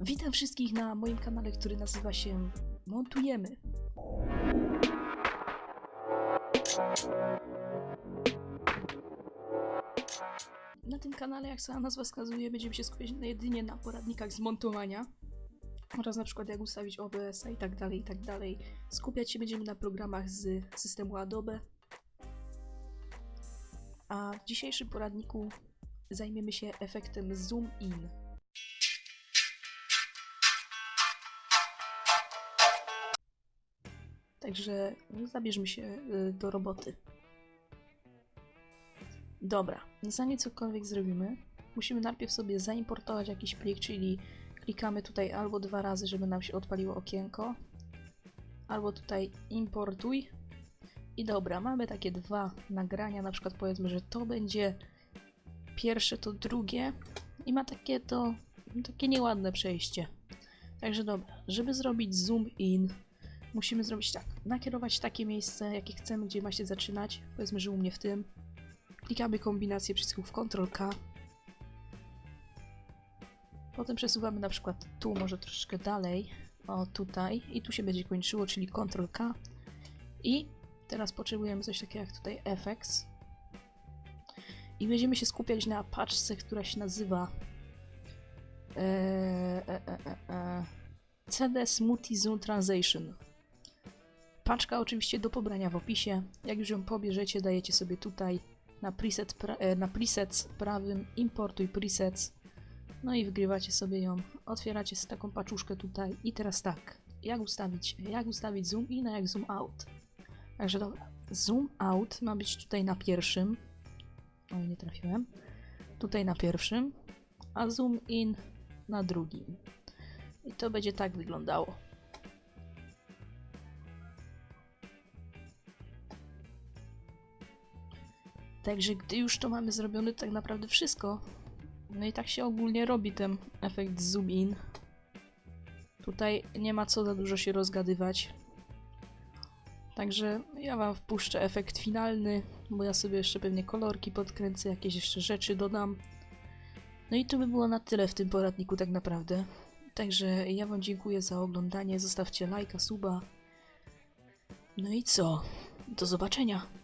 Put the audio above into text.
Witam wszystkich na moim kanale, który nazywa się Montujemy. Na tym kanale, jak sama nazwa wskazuje, będziemy się skupiać jedynie na poradnikach z montowania oraz na przykład jak ustawić OBS-a i tak dalej, i tak dalej. Skupiać się będziemy na programach z systemu Adobe. A w dzisiejszym poradniku zajmiemy się efektem zoom in. Także zabierzmy się y, do roboty. Dobra, zanim cokolwiek zrobimy, musimy najpierw sobie zaimportować jakiś plik, czyli klikamy tutaj albo dwa razy, żeby nam się odpaliło okienko, albo tutaj importuj. I dobra, mamy takie dwa nagrania, na przykład powiedzmy, że to będzie pierwsze, to drugie i ma takie to, takie nieładne przejście. Także dobra, żeby zrobić zoom in, musimy zrobić tak, nakierować takie miejsce, jakie chcemy, gdzie ma się zaczynać, powiedzmy, że u mnie w tym. Klikamy kombinację przycisków Ctrl-K. Potem przesuwamy na przykład tu, może troszeczkę dalej, o tutaj i tu się będzie kończyło, czyli Ctrl-K. I teraz potrzebujemy coś takiego jak tutaj Effects. I będziemy się skupiać na paczce, która się nazywa e, e, e, e, e, CD Smoothie Zoom Translation. Paczka oczywiście do pobrania w opisie. Jak już ją pobierzecie, dajecie sobie tutaj na preset, pra, e, na presets prawym importuj presets. No i wgrywacie sobie ją, otwieracie taką paczuszkę tutaj i teraz tak, jak ustawić, jak ustawić zoom in, a jak zoom out. Także dobra, zoom out ma być tutaj na pierwszym. Oj, nie trafiłem. Tutaj na pierwszym, a zoom in na drugim. I to będzie tak wyglądało. Także gdy już to mamy zrobione, tak naprawdę wszystko. No i tak się ogólnie robi ten efekt zoom in. Tutaj nie ma co za dużo się rozgadywać. Także ja wam wpuszczę efekt finalny, bo ja sobie jeszcze pewnie kolorki podkręcę, jakieś jeszcze rzeczy dodam. No i to by było na tyle w tym poradniku tak naprawdę. Także ja wam dziękuję za oglądanie, zostawcie lajka, suba. No i co? Do zobaczenia.